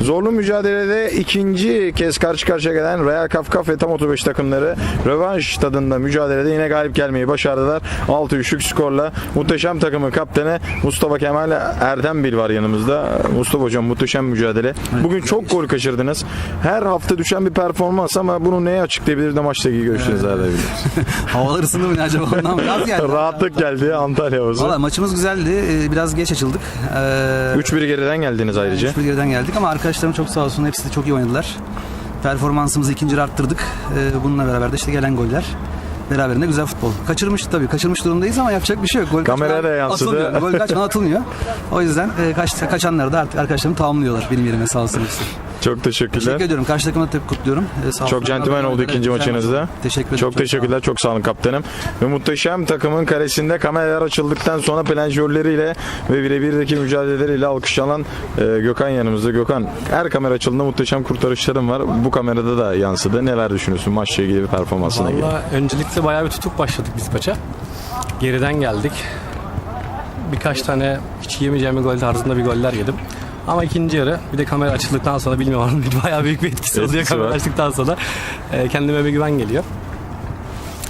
Zorlu mücadelede ikinci kez karşı karşıya gelen Real Kafkaf ve Tam 35 takımları rövanş tadında mücadelede yine galip gelmeyi başardılar. 6-3'lük skorla muhteşem takımın kaptanı Mustafa Kemal Erdembil var yanımızda. Mustafa hocam muhteşem mücadele. Bugün çok gol kaçırdınız. Her hafta düşen bir performans ama bunu neye açıklayabilir de maçla ilgili görüşlerinizi alabilir. Havalar ısındı mı ne acaba ondan mı? Yaz geldi. Rahatlık geldi Antalya havası. Valla maçımız güzeldi. Ee, Biraz geç açıldık. Ee, 3-1 geriden geldiniz ayrıca. 3-1 geriden geldik ama arkadaşlarım çok sağ olsun. Hepsi de çok iyi oynadılar. Performansımızı ikinci arttırdık. Ee, Bununla beraber de işte gelen goller. Beraberinde güzel futbol. Kaçırmış tabii. Kaçırmış durumdayız ama yapacak bir şey yok. Gol Kameraya da yansıdı. atılmıyor. Gol kaçmadan atılmıyor. O yüzden e, kaç, kaçanları da artık arkadaşlarım tamamlıyorlar benim yerime sağ olsun. Çok teşekkürler. Teşekkür ediyorum. Karşı takımı da kutluyorum. Ee, sağ Çok centilmen oldu ikinci maçınızda. maç. Teşekkür ederim. Çok olun. teşekkürler. Çok sağ olun kaptanım. Ve muhteşem takımın karesinde kameralar açıldıktan sonra planjörleriyle ve birebirdeki mücadeleleriyle alkışlanan e, Gökhan yanımızda. Gökhan her kamera açıldığında muhteşem kurtarışların var. Bu kamerada da yansıdı. Neler düşünüyorsun maçla ilgili bir performansına ilgili? Valla öncelikle bayağı bir tutuk başladık biz maça. Geriden geldik. Birkaç tane hiç yemeyeceğim bir gol tarzında bir goller yedim. Ama ikinci yarı bir de kamera açıldıktan sonra bilmiyorum bayağı büyük bir etkisi oluyor Etkisi kamera var. açtıktan sonra. Ee, kendime bir güven geliyor.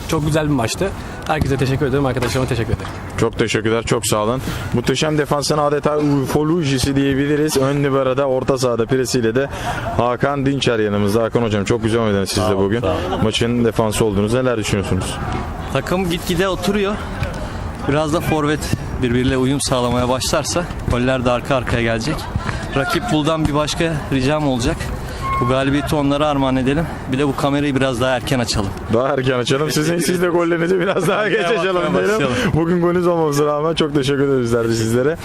Çok güzel bir maçtı. Herkese teşekkür ederim. Arkadaşlarıma teşekkür ederim. Çok teşekkürler. Çok sağ olun. Muhteşem defansın adeta ufolojisi diyebiliriz. Ön liberada orta sahada presiyle de Hakan Dinçer yanımızda. Hakan hocam çok güzel oynadınız siz de bugün. Maçın defansı oldunuz. Neler düşünüyorsunuz? Takım gitgide oturuyor. Biraz da forvet birbiriyle uyum sağlamaya başlarsa goller de arka arkaya gelecek. Rakip buldan bir başka ricam olacak. Bu galibiyeti onlara armağan edelim. Bir de bu kamerayı biraz daha erken açalım. Daha erken açalım. Sizin siz de gollerinizi biraz daha geç açalım diyelim. Bugün golünüz olmamasına rağmen çok teşekkür ederiz sizlere.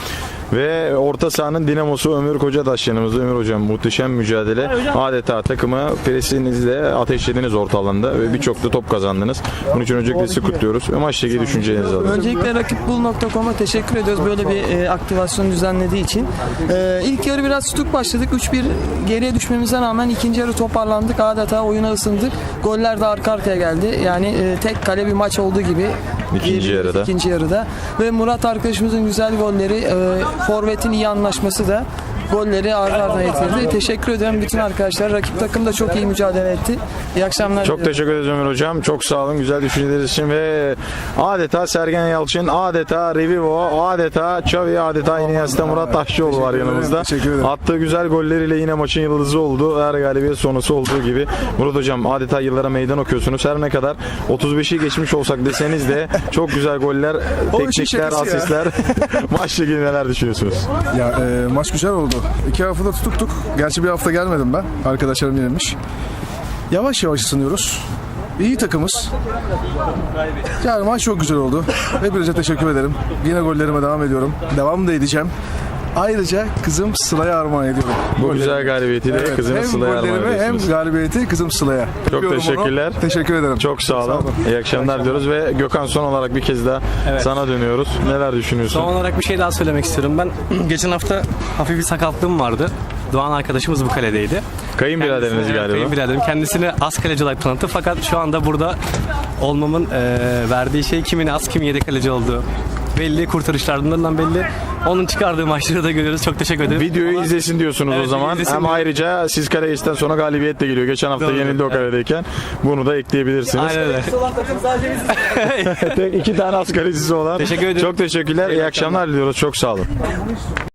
Ve orta sahanın dinamosu Ömür Kocadaş yanımızda. Ömür hocam muhteşem mücadele. Adeta takımı presinizle ateşlediniz orta alanda ve birçok da top kazandınız. Bunun için öncelikle sizi kutluyoruz. Ve maçla ilgili düşüncelerinizi alalım. Öncelikle rakipbul.com'a teşekkür ediyoruz böyle bir e, aktivasyon düzenlediği için. E, ilk yarı biraz tutuk başladık. 3-1 geriye düşmemize rağmen ikinci yarı toparlandık. Adeta oyuna ısındık. Goller de arka arkaya geldi. Yani e, tek kale bir maç olduğu gibi. İkinci yarıda. ikinci yarıda. Ve Murat arkadaşımızın güzel golleri, e, Forvet'in iyi anlaşması da golleri ardı ardına getirdi. Teşekkür ederim bütün arkadaşlar. Rakip takım da çok iyi mücadele etti. İyi akşamlar. Çok diliyorum. teşekkür ederiz Hocam. Çok sağ olun güzel düşünceleriniz için ve adeta Sergen Yalçın, adeta Revivo, adeta Xavi, adeta Iniesta Murat Taşçıoğlu var yanımızda. Attığı güzel golleriyle yine maçın yıldızı oldu. Her galibiyet sonrası olduğu gibi. Murat Hocam adeta yıllara meydan okuyorsunuz. Her ne kadar 35'i geçmiş olsak deseniz de çok güzel goller, teknikler, asistler. Maçla ilgili neler düşünüyorsunuz? Ya e, maç güzel oldu. İki haftada tutuktuk. Gerçi bir hafta gelmedim ben. Arkadaşlarım yenilmiş. Yavaş yavaş ısınıyoruz. İyi takımız. Yani maç çok güzel oldu. Hepinize teşekkür ederim. Yine gollerime devam ediyorum. Devam da edeceğim. Ayrıca kızım Sıla'ya armağan ediyorum. Bu güzel galibiyeti de Evet, kızınız Sıla'ya armağan gollerimi hem ediyorsunuz. galibiyeti kızım Sıla'ya. Öpüyorum onu. teşekkürler. Teşekkür ederim. Çok sağ olun. İyi akşamlar diyoruz ve Gökhan son olarak bir kez daha Evet. sana dönüyoruz. Neler düşünüyorsun? Son olarak bir şey daha söylemek istiyorum. Ben geçen hafta hafif bir sakatlığım vardı. Doğan arkadaşımız bu kaledeydi. Kayınbiraderiniz galiba. Kayınbiraderim. Kendisini az kaleci olarak tanıttı fakat şu anda burada olmamın e, verdiği şey kimin az kimin yedek kaleci olduğu belli. Kurtarışlarından belli. Onun çıkardığı maçları da görüyoruz. Çok teşekkür ederim. Videoyu Ama- izlesin diyorsunuz o Evet, zaman. izlesin Hem diyorum. ayrıca siz kaleisten sonra galibiyet de geliyor. Geçen hafta Doğru. yenildi o Evet. kaledeyken. Bunu da ekleyebilirsiniz. Aynen öyle. Tek iki tane az kalecisi olan. Teşekkür ederim. Çok teşekkürler. İyi akşamlar diliyoruz. Çok sağ olun.